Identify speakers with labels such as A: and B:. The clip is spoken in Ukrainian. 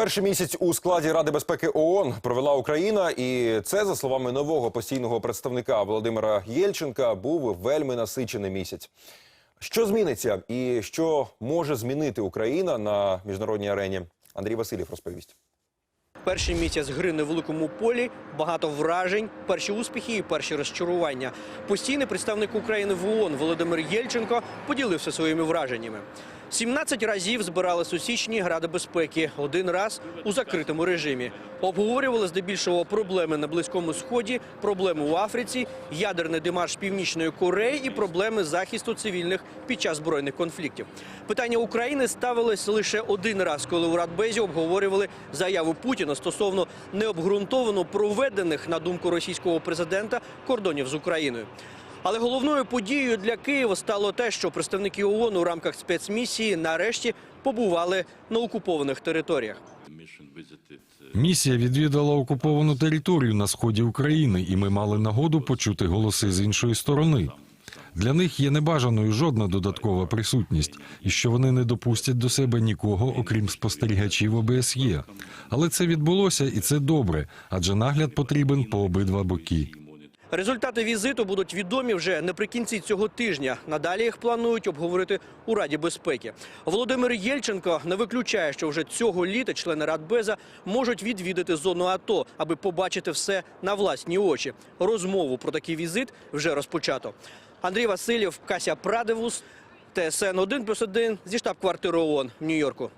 A: Перший місяць у складі Ради безпеки ООН провела Україна, і це, за словами нового постійного представника Володимира Єльченка, був вельми насичений місяць. Що зміниться і що може змінити Україна на міжнародній арені? Андрій Васильєв розповість.
B: Перший місяць гри на великому полі, багато вражень, перші успіхи і перші розчарування. Постійний представник України в ООН Володимир Єльченко поділився своїми враженнями. 17 разів збиралися у січні Ради безпеки, один раз у закритому режимі. Обговорювали здебільшого проблеми на Близькому Сході, проблеми у Африці, ядерний демарш Північної Кореї і проблеми захисту цивільних під час збройних конфліктів. Питання України ставилось лише один раз, коли у Радбезі обговорювали заяву Путіна стосовно необґрунтовано проведених, на думку російського президента, кордонів з Україною. Але головною подією для Києва стало те, що представники ООН у рамках спецмісії нарешті побували на окупованих територіях.
C: Місія відвідала окуповану територію на сході України, і ми мали нагоду почути голоси з іншої сторони. Для них є небажаною жодна додаткова присутність, і що вони не допустять до себе нікого, окрім спостерігачів ОБСЄ. Але це відбулося, і це добре, адже нагляд потрібен по обидва боки.
B: Результати візиту будуть відомі вже наприкінці цього тижня. Надалі їх планують обговорити у Раді безпеки. Володимир Єльченко не виключає, що вже цього літа члени Радбеза можуть відвідати зону АТО, аби побачити все на власні очі. Розмову про такий візит вже розпочато. Андрій Васильєв, Кася Прадевус, ТСН 1+,1 зі штаб-квартири ООН в Нью-Йорку.